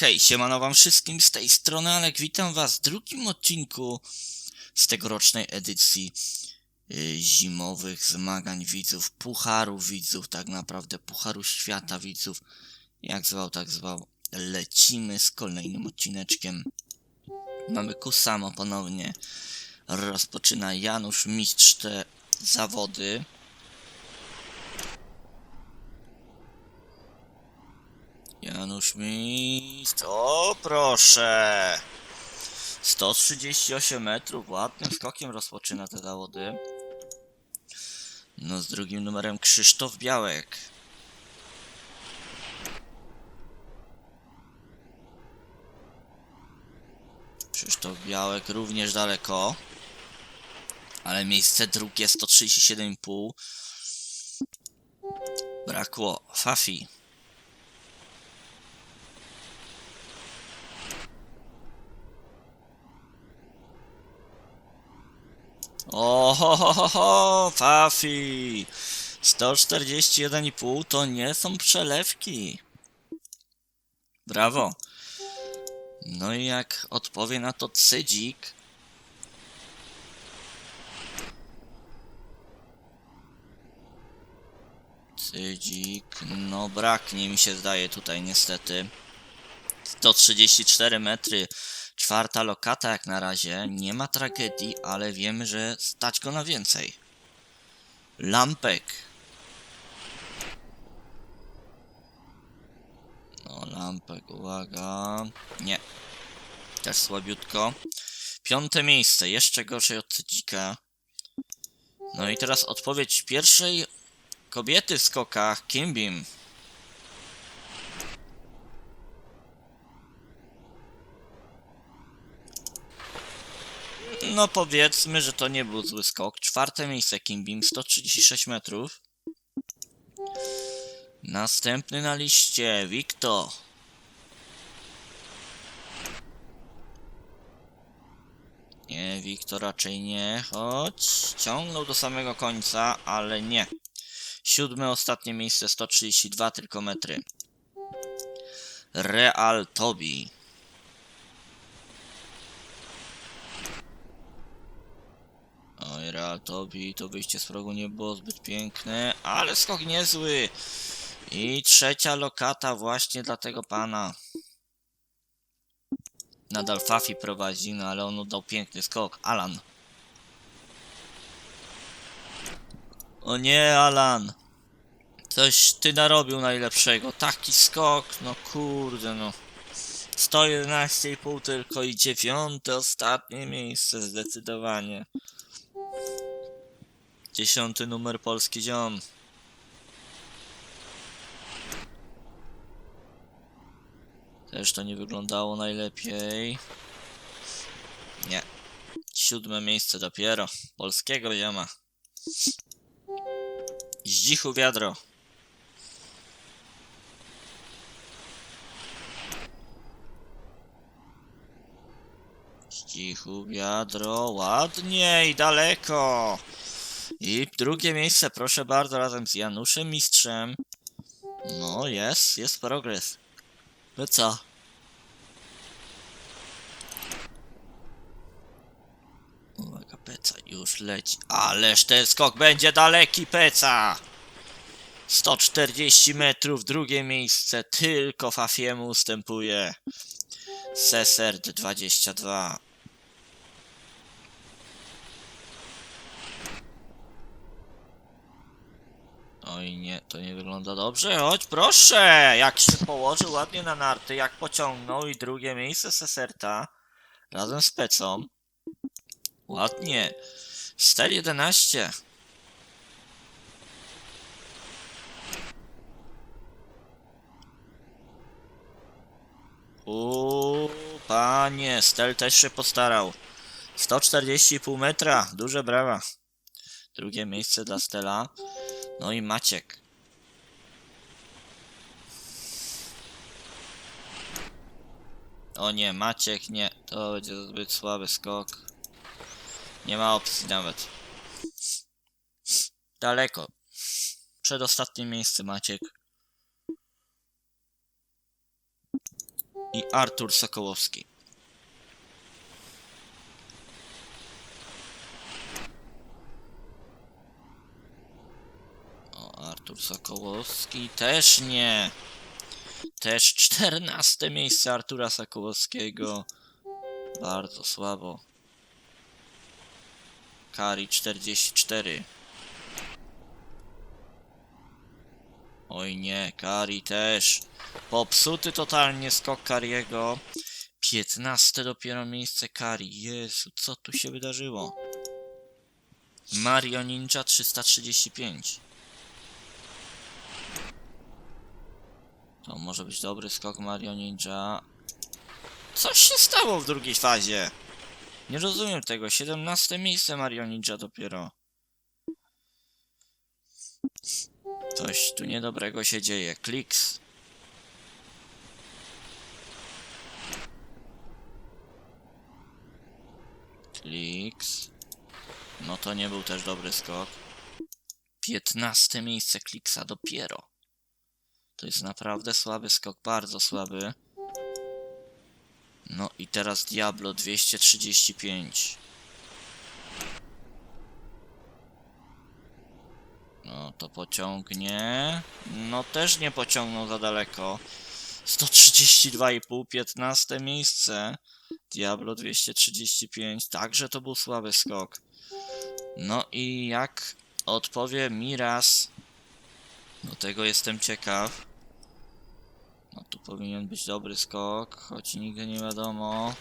Hej, siemano wam wszystkim z tej strony Alek, witam was w drugim odcinku z tegorocznej edycji y, zimowych zmagań widzów, pucharu widzów, tak naprawdę pucharu świata widzów, jak zwał, tak zwał. Lecimy z kolejnym odcineczkiem. Mamy Kusamo ponownie. Rozpoczyna Janusz Mistrz te zawody. Janusz Mistrz. O, proszę! 138 metrów, ładnym skokiem rozpoczyna te zawody. No, z drugim numerem Krzysztof Białek. Krzysztof Białek również daleko. Ale miejsce drugie 137,5. Brakło Fafi. O, ho, ho, ho, ho, Fafi! 141,5 to nie są przelewki. Brawo. No i jak odpowie na to Cydzik. Cydzik, no braknie mi się zdaje tutaj niestety. 134 metry. Czwarta lokata jak na razie. Nie ma tragedii, ale wiemy, że stać go na więcej. Lampek. No, lampek, uwaga. Nie. Też słabiutko. Piąte miejsce, jeszcze gorzej od dzika. No i teraz odpowiedź pierwszej kobiety w skokach, Kimbim. No powiedzmy, że to nie był zły skok. Czwarte miejsce Kimbim, 136 metrów. Następny na liście, Wikto. Nie, Wiktor raczej nie, choć ciągnął do samego końca, ale nie. Siódme, ostatnie miejsce, 132 tylko metry. Real Tobi. Real Tobi, to wyjście z progu nie było zbyt piękne, ale skok niezły. I trzecia lokata właśnie dla tego pana. Nadal Fafi prowadzi, no ale on oddał piękny skok. Alan. O nie, Alan. Coś ty narobił najlepszego. Taki skok, no kurde no. 111,5 tylko i dziewiąte, ostatnie miejsce zdecydowanie. Dziesiąty numer polski ziom. Też to nie wyglądało najlepiej. Nie. Siódme miejsce dopiero. Polskiego zioma. Zdzichu wiadro. Zdzichu wiadro. Ładnie i daleko. I drugie miejsce, proszę bardzo, razem z Januszem Mistrzem. No, jest, jest progres. No co? Uwaga, Peca już leci. Ależ ten skok będzie daleki, Peca! 140 metrów, drugie miejsce, tylko Fafiemu ustępuje. Seserd 22. Oj nie, to nie wygląda dobrze. Chodź, proszę! Jak się położył ładnie na narty, jak pociągnął i drugie miejsce Seserta razem z Pecą. Ładnie. Stel 11. Uuu, panie, Stel też się postarał. 140,5 metra, duże brawa. Drugie miejsce dla Stela. No i Maciek. O nie, Maciek nie. To będzie zbyt słaby skok. Nie ma opcji nawet. Daleko. Przedostatnie miejsce Maciek. i Artur Sokołowski. Artur Sokołowski też nie. Też czternaste miejsce Artura Sokołowskiego. Bardzo słabo. Kari 44. Oj nie, Kari też. Popsuty totalnie skok Kariego. 15 dopiero miejsce Kari. Jezu, co tu się wydarzyło? Mario Ninja 335. To może być dobry skok Mario Ninja. Coś się stało w drugiej fazie. Nie rozumiem tego. 17 miejsce Mario Ninja dopiero. Coś tu niedobrego się dzieje. Kliks. Kliks. No to nie był też dobry skok. 15 miejsce Kliksa dopiero. To jest naprawdę słaby skok, bardzo słaby. No i teraz Diablo 235. No to pociągnie. No też nie pociągnął za daleko. 132,5, 15 miejsce. Diablo 235. Także to był słaby skok. No i jak odpowie Miras? Do tego jestem ciekaw. No tu powinien być dobry skok, choć nigdy nie wiadomo.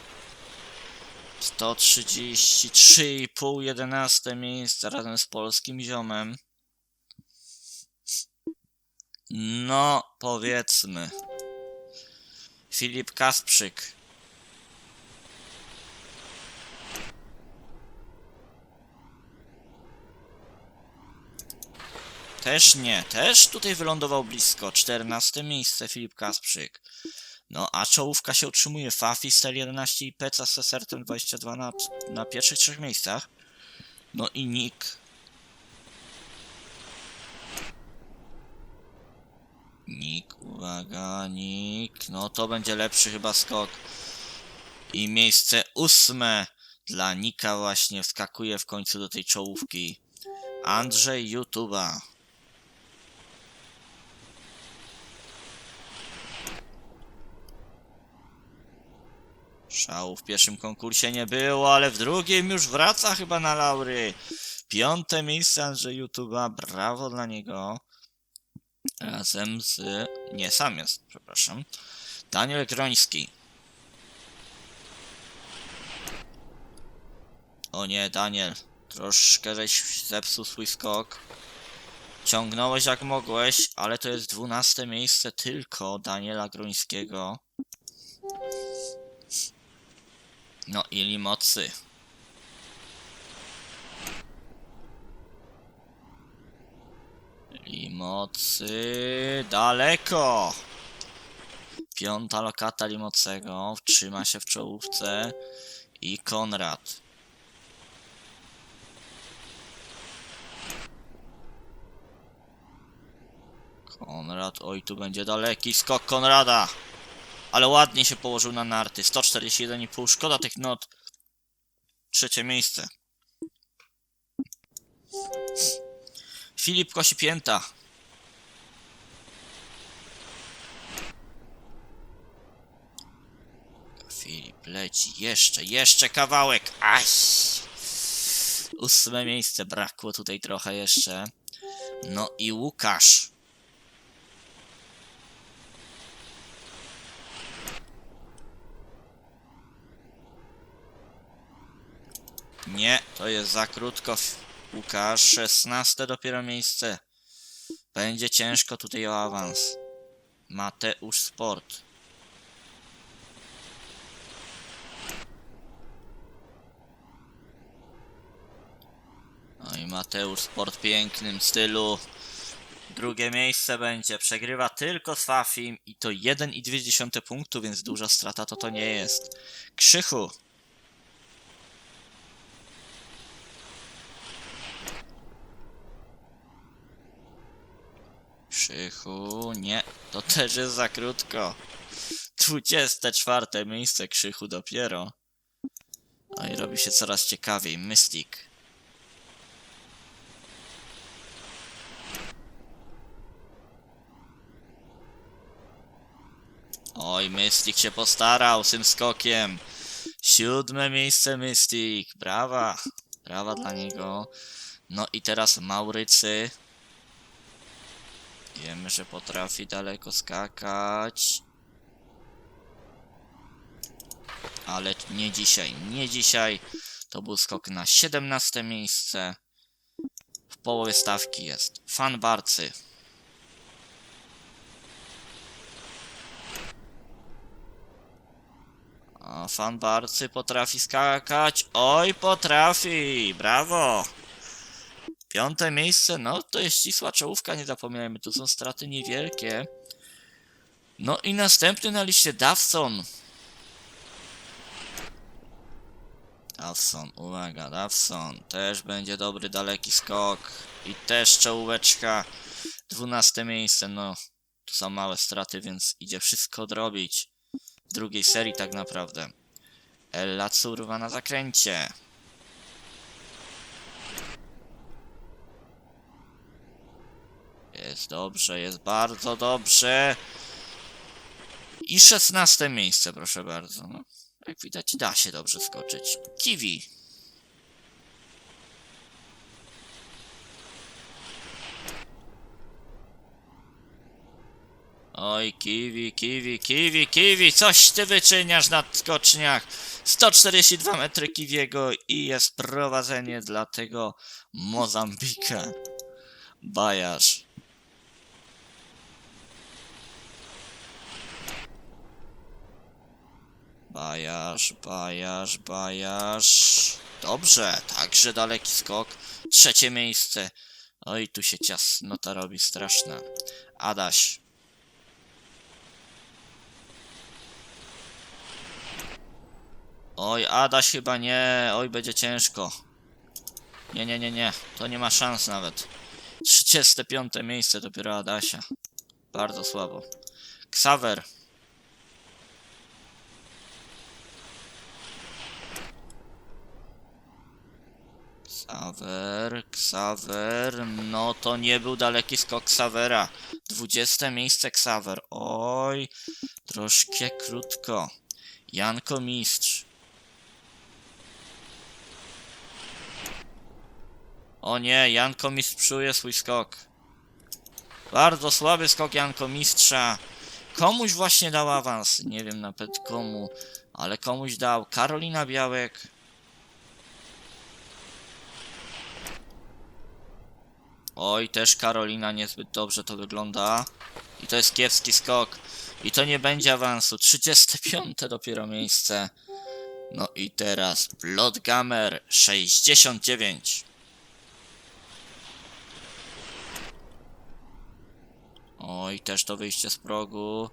133,5, 11 miejsce razem z polskim ziomem. No, powiedzmy. Filip Kasprzyk. Też nie, też tutaj wylądował blisko. 14 miejsce Filip Kasprzyk. No, a czołówka się utrzymuje. Fafi, Stel 11 i Peca z Sesertem 22 na, na pierwszych trzech miejscach. No i Nick. Nick, uwaga, Nick. No to będzie lepszy chyba skok. I miejsce ósme dla Nika właśnie wskakuje w końcu do tej czołówki. Andrzej YouTuba. Szału w pierwszym konkursie nie było, ale w drugim już wraca chyba na laury. Piąte miejsce Andrzej YouTuba, brawo dla niego. Razem z... nie, sam jest, przepraszam. Daniel Groński. O nie, Daniel. Troszkę żeś zepsuł swój skok. Ciągnąłeś jak mogłeś, ale to jest dwunaste miejsce tylko Daniela Grońskiego. No i Limocy. Limocy daleko. Piąta lokata Limocego trzyma się w czołówce i Konrad. Konrad, oj tu będzie daleki skok Konrada. Ale ładnie się położył na narty. 141,5. Szkoda tych not. Trzecie miejsce. Filip Kosipięta. Filip leci. Jeszcze, jeszcze kawałek. Aj! Ósme miejsce. Brakło tutaj trochę jeszcze. No i Łukasz. Nie, to jest za krótko. Łukasz, 16 dopiero miejsce. Będzie ciężko tutaj o awans. Mateusz Sport. No i Mateusz Sport w pięknym stylu. Drugie miejsce będzie. Przegrywa tylko z Fafim i to 1,2 punktu, więc duża strata to to nie jest. Krzychu. Krzychu, nie, to też jest za krótko. 24 miejsce krzychu dopiero. No i robi się coraz ciekawiej. Mystic. Oj, Mystic się postarał z tym skokiem. Siódme miejsce Mystic. Brawa. Brawa dla niego. No i teraz Maurycy. Wiemy, że potrafi daleko skakać. Ale nie dzisiaj, nie dzisiaj. To był skok na 17 miejsce. W połowie stawki jest Fan Barcy. A Fan Barcy potrafi skakać. Oj, potrafi! Brawo! Piąte miejsce, no to jest ścisła czołówka, nie zapominajmy, tu są straty niewielkie. No i następny na liście Dawson. Dawson, uwaga, Dawson. Też będzie dobry, daleki skok. I też czołóweczka. Dwunaste miejsce, no. Tu są małe straty, więc idzie wszystko odrobić. W drugiej serii tak naprawdę. Ella Curwa na zakręcie. Jest dobrze, jest bardzo dobrze. I szesnaste miejsce, proszę bardzo. No, jak widać, da się dobrze skoczyć. Kiwi. Oj, kiwi, kiwi, kiwi, kiwi, coś ty wyczyniasz na skoczniach. 142 metry kiwiego i jest prowadzenie dla tego Mozambika. Bajarz. Bajarz, bajarz, bajarz. Dobrze, także daleki skok. Trzecie miejsce. Oj, tu się ciasnota robi straszna. Adaś. Oj, Adaś chyba nie. Oj, będzie ciężko. Nie, nie, nie, nie. To nie ma szans nawet. 35 miejsce dopiero Adasia. Bardzo słabo. Ksawer. Ksawer, Ksawer, no to nie był daleki skok Ksawera. 20 miejsce Ksawer. Oj, troszkę krótko. Janko Mistrz. O nie, Janko Mistrz psuje swój skok. Bardzo słaby skok Janko Mistrza. Komuś właśnie dał awans. Nie wiem nawet komu, ale komuś dał. Karolina Białek. Oj, też Karolina niezbyt dobrze to wygląda. I to jest kiepski skok. I to nie będzie awansu. 35 dopiero miejsce. No i teraz Bloodgamer 69. Oj, też to wyjście z progu.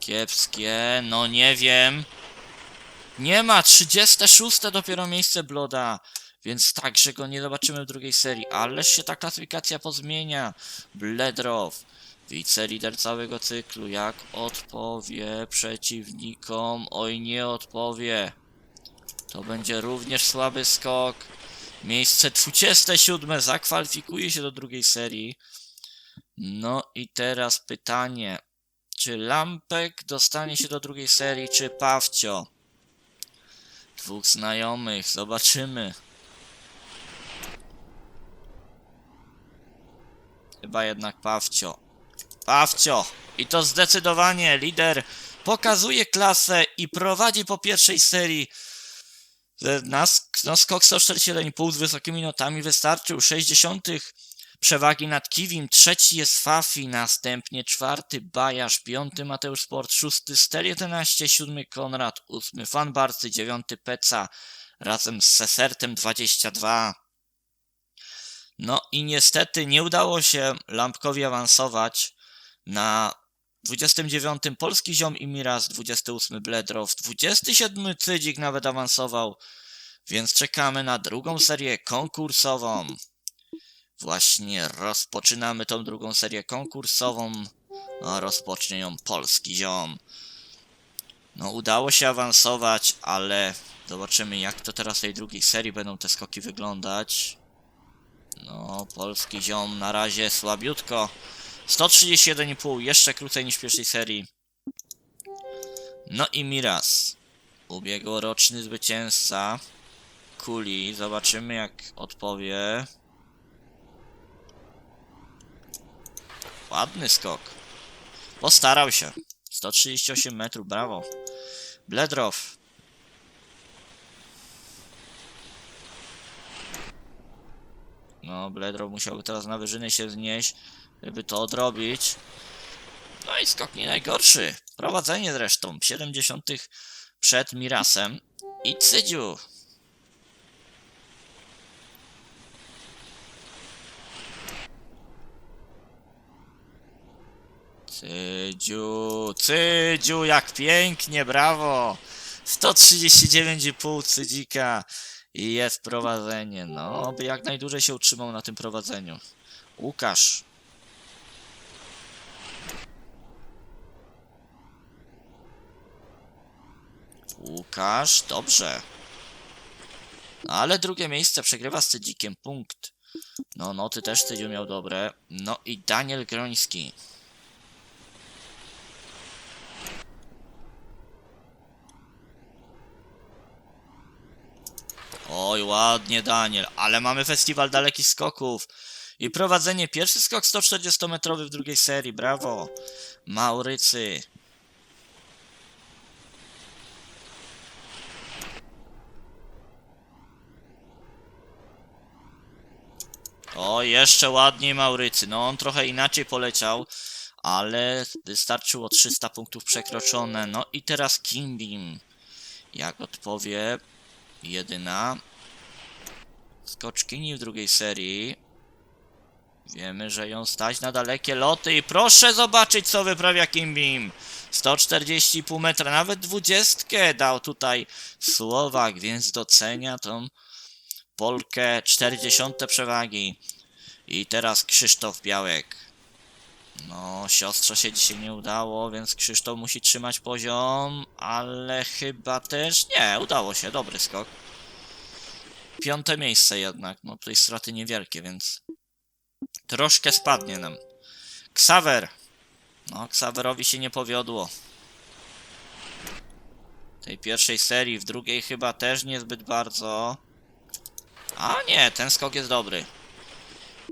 Kiepskie. No nie wiem. Nie ma! 36 dopiero miejsce Bloda. Więc tak, że go nie zobaczymy w drugiej serii. Ależ się ta klasyfikacja pozmienia. Bledrow. Wicelider całego cyklu. Jak odpowie przeciwnikom? Oj, nie odpowie. To będzie również słaby skok. Miejsce 27 zakwalifikuje się do drugiej serii. No i teraz pytanie. Czy Lampek dostanie się do drugiej serii, czy Pawcio? Dwóch znajomych, zobaczymy. Chyba jednak Pawcio. Pawcio! I to zdecydowanie lider pokazuje klasę i prowadzi po pierwszej serii. Na, na skok 141,5 z wysokimi notami wystarczył 60 przewagi nad Kiwim. Trzeci jest Fafi, następnie czwarty Bajarz, piąty Mateusz Sport, szósty Stel 11, siódmy Konrad, ósmy Fan Barcy, dziewiąty Peca razem z Sesertem 22. No i niestety nie udało się Lampkowi awansować na 29 Polski Ziom i Miraz, 28 Bledrow, 27 Cydzik nawet awansował, więc czekamy na drugą serię konkursową. Właśnie rozpoczynamy tą drugą serię konkursową, a rozpocznie ją Polski Ziom. No, udało się awansować, ale zobaczymy, jak to teraz w tej drugiej serii będą te skoki wyglądać. No, polski ziom na razie słabiutko. 131,5, jeszcze krócej niż w pierwszej serii. No i Miras, ubiegłoroczny zwycięzca kuli. Zobaczymy, jak odpowie. Ładny skok. Postarał się. 138 metrów, brawo. Bledrow. No, Bledrow musiałby teraz na wyżyny się znieść, żeby to odrobić. No i skok nie najgorszy. Prowadzenie zresztą. 70 przed Mirasem. I Cydziu. Cydziu, Cydziu, jak pięknie, brawo! 139,5 Cydzika i jest prowadzenie. No, by jak najdłużej się utrzymał na tym prowadzeniu. Łukasz. Łukasz, dobrze. Ale drugie miejsce przegrywa z Cydzikiem, punkt. No, no, ty też Cydziu miał dobre. No i Daniel Groński. Oj, ładnie Daniel, ale mamy festiwal dalekich skoków. I prowadzenie, pierwszy skok 140-metrowy w drugiej serii, brawo. Maurycy. O, jeszcze ładniej Maurycy. No, on trochę inaczej poleciał, ale wystarczyło 300 punktów przekroczone. No i teraz Kimbim. Jak odpowie jedyna skoczkini w drugiej serii. Wiemy, że ją stać na dalekie loty i proszę zobaczyć, co wyprawia Kimbim. 140,5 metra, nawet dwudziestkę dał tutaj Słowak, więc docenia tą Polkę 40 przewagi. I teraz Krzysztof Białek. No, siostrze się dzisiaj nie udało, więc Krzysztof musi trzymać poziom, ale chyba też nie, udało się, dobry skok. Piąte miejsce jednak, no tutaj straty niewielkie, więc troszkę spadnie nam. Ksawer. No, Ksawerowi się nie powiodło. W tej pierwszej serii, w drugiej chyba też niezbyt bardzo. A nie, ten skok jest dobry.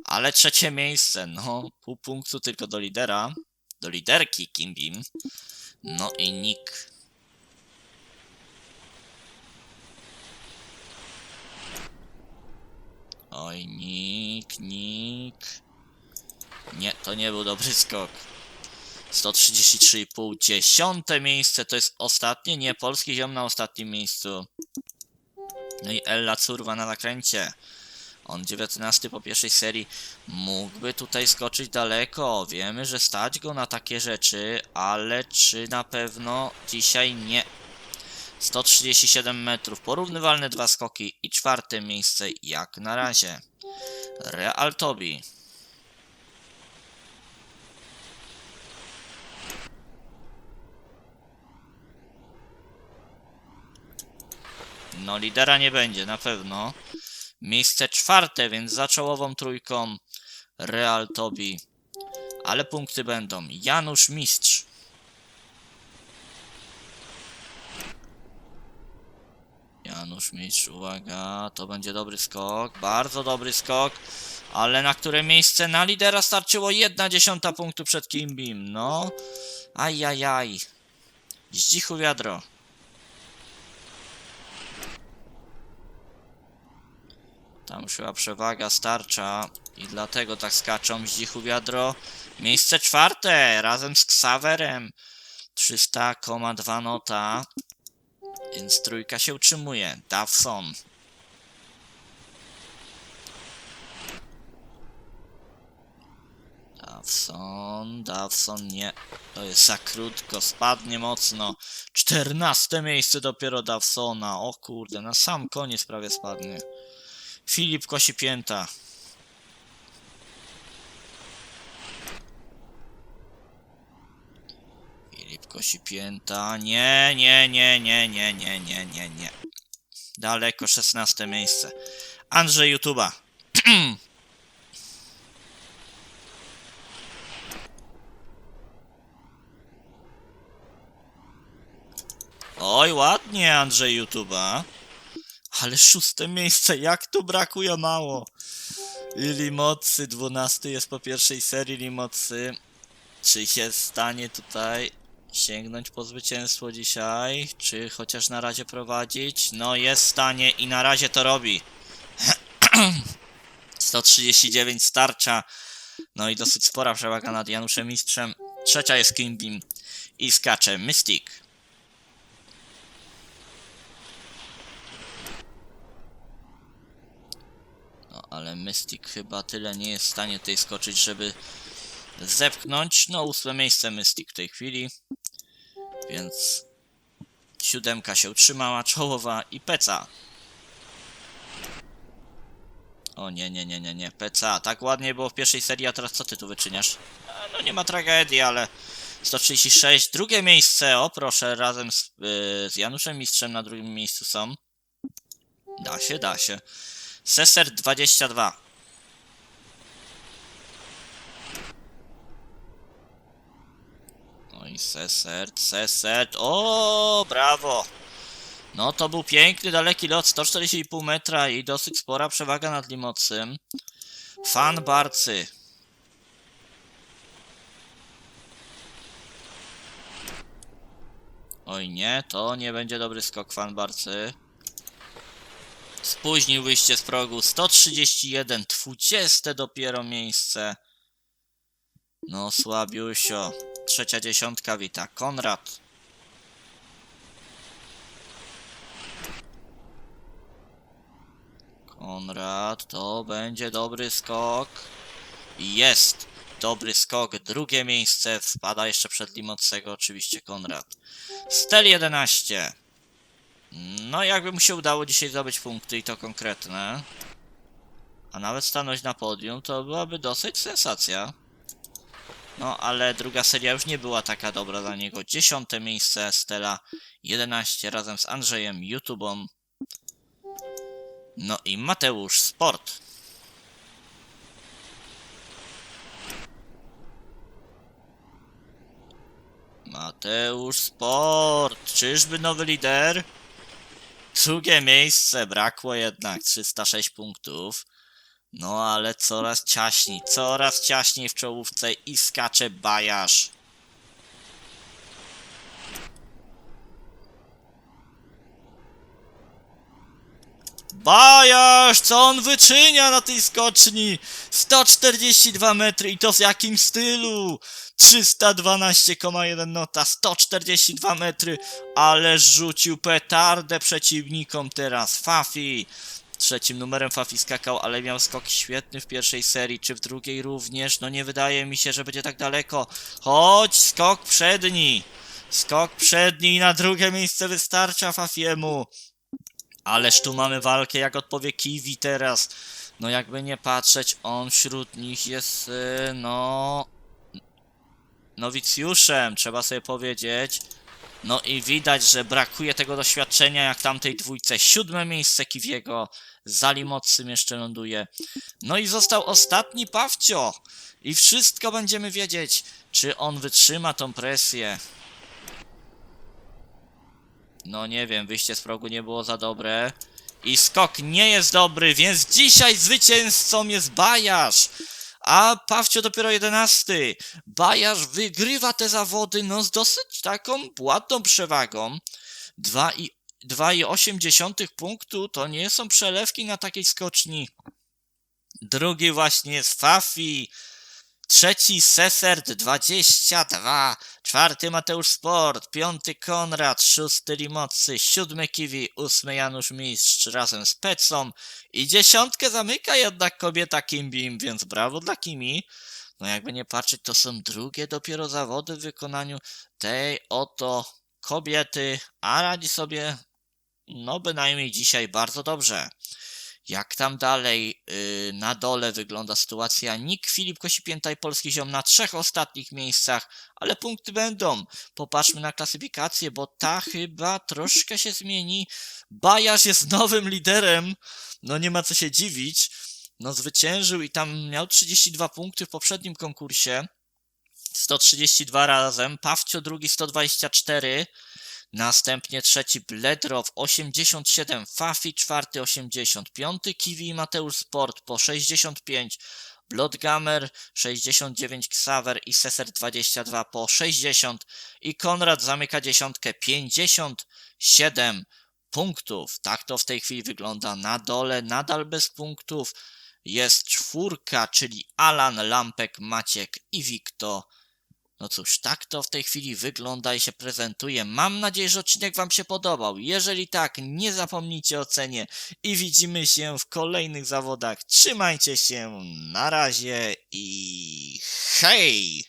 Ale trzecie miejsce, no, pół punktu tylko do lidera. Do liderki Kimbim. No i Nick. Oj, Nick, Nick. Nie, to nie był dobry skok. 133,5. Dziesiąte miejsce to jest ostatnie. Nie, polski ziom na ostatnim miejscu. No i Ella Curwa na zakręcie. On 19 po pierwszej serii mógłby tutaj skoczyć daleko. Wiemy, że stać go na takie rzeczy, ale czy na pewno dzisiaj nie. 137 metrów, porównywalne dwa skoki i czwarte miejsce jak na razie. Real Tobi. No lidera nie będzie, na pewno. Miejsce czwarte, więc za czołową trójką Real Tobi. Ale punkty będą. Janusz Mistrz. Janusz Mistrz, uwaga, to będzie dobry skok, bardzo dobry skok, ale na które miejsce na lidera starczyło jedna dziesiąta punktu przed Kimbim, no, ajajaj, zdzichu wiadro. Tam już przewaga starcza i dlatego tak skaczą zdzichu wiadro. Miejsce czwarte razem z Ksawerem. 300,2 nota. Więc trójka się utrzymuje. Dawson. Dawson, Dawson nie. To jest za krótko, spadnie mocno. 14 miejsce dopiero Dawsona. O kurde, na sam koniec prawie spadnie. Filip Kosipięta. Filip Kosi pięta. Nie, nie, nie, nie, nie, nie, nie, nie, nie. Daleko 16 miejsce. Andrzej YouTube'a. Oj, ładnie Andrzej YouTube'a. Ale szóste miejsce, jak tu brakuje mało. Limocy, 12 jest po pierwszej serii Limocy. Czy się stanie tutaj sięgnąć po zwycięstwo dzisiaj? Czy chociaż na razie prowadzić? No jest w stanie i na razie to robi. 139 starcza. No i dosyć spora przewaga nad Januszem Mistrzem. Trzecia jest Kimbim i skacze Mystic. No ale Mystic chyba tyle nie jest w stanie tutaj skoczyć, żeby zepchnąć. No ósme miejsce Mystic w tej chwili. Więc siódemka się utrzymała, czołowa i Peca. O nie, nie, nie, nie, nie. Peca, tak ładnie było w pierwszej serii, a teraz co ty tu wyczyniasz? No nie ma tragedii, ale 136, drugie miejsce, o proszę, razem z, yy, z Januszem Mistrzem na drugim miejscu są. Da się, da się. Seser 22. No i Sesert, Sesert. O, brawo! No to był piękny, daleki lot, 140,5 metra i dosyć spora przewaga nad Limocym. Fan Barcy. Oj nie, to nie będzie dobry skok Fan Barcy. Spóźnił wyjście z progu. 131, 20 dopiero miejsce. No słabiusio. Trzecia dziesiątka wita. Konrad. Konrad, to będzie dobry skok. Jest! Dobry skok, drugie miejsce, wpada jeszcze przed Limocego oczywiście Konrad. Stel 11. No jakby mu się udało dzisiaj zdobyć punkty i to konkretne, a nawet stanąć na podium, to byłaby dosyć sensacja. No ale druga seria już nie była taka dobra dla niego. Dziesiąte miejsce Stella 11 razem z Andrzejem YouTubą. No i Mateusz Sport. Mateusz Sport. Czyżby nowy lider? Drugie miejsce, brakło jednak 306 punktów. No ale coraz ciaśniej, coraz ciaśniej w czołówce i skacze Bajarz. Bajarz, co on wyczynia na tej skoczni? 142 metry i to w jakim stylu? 312,1 nota, 142 metry, ale rzucił petardę przeciwnikom teraz. Fafi. Trzecim numerem Fafi skakał, ale miał skok świetny w pierwszej serii, czy w drugiej również. No nie wydaje mi się, że będzie tak daleko. Chodź, skok przedni. Skok przedni i na drugie miejsce wystarcza Fafiemu. Ależ tu mamy walkę, jak odpowie Kiwi teraz. No jakby nie patrzeć, on wśród nich jest, yy, no... Nowicjuszem, trzeba sobie powiedzieć. No i widać, że brakuje tego doświadczenia jak tamtej dwójce. Siódme miejsce Kiwiego, Zalimocym jeszcze ląduje. No i został ostatni Pawcio. I wszystko będziemy wiedzieć, czy on wytrzyma tą presję. No nie wiem, wyjście z progu nie było za dobre. I skok nie jest dobry, więc dzisiaj zwycięzcą jest Bajarz. A Pawcio dopiero 11. Bajarz wygrywa te zawody no z dosyć taką ładną przewagą. 2,8 punktu to nie są przelewki na takiej skoczni. Drugi właśnie jest Fafi. Trzeci Sesert 22, czwarty Mateusz Sport, piąty Konrad, szósty Limocy, siódmy Kiwi, ósmy Janusz Mistrz. Razem z Pecą. I dziesiątkę zamyka jednak kobieta Kimbim, więc brawo dla Kimi. No jakby nie patrzeć, to są drugie dopiero zawody w wykonaniu tej oto kobiety, a radzi sobie no bynajmniej dzisiaj bardzo dobrze. Jak tam dalej yy, na dole wygląda sytuacja? Nick, Filip Kosipięta i Polski Ziom na trzech ostatnich miejscach, ale punkty będą. Popatrzmy na klasyfikację, bo ta chyba troszkę się zmieni. Bajarz jest nowym liderem, no nie ma co się dziwić. No zwyciężył i tam miał 32 punkty w poprzednim konkursie. 132 razem, Pawcio drugi 124, następnie trzeci Bledrow 87, Fafi czwarty 80, piąty Kiwi i Mateusz Sport po 65, Bloodgamer 69, Xaver i Seser 22 po 60 i Konrad zamyka dziesiątkę 57 punktów. Tak to w tej chwili wygląda na dole, nadal bez punktów. Jest czwórka, czyli Alan, Lampek, Maciek i Wikto. No cóż, tak to w tej chwili wygląda i się prezentuje. Mam nadzieję, że odcinek Wam się podobał. Jeżeli tak, nie zapomnijcie o cenie i widzimy się w kolejnych zawodach. Trzymajcie się, na razie i hej!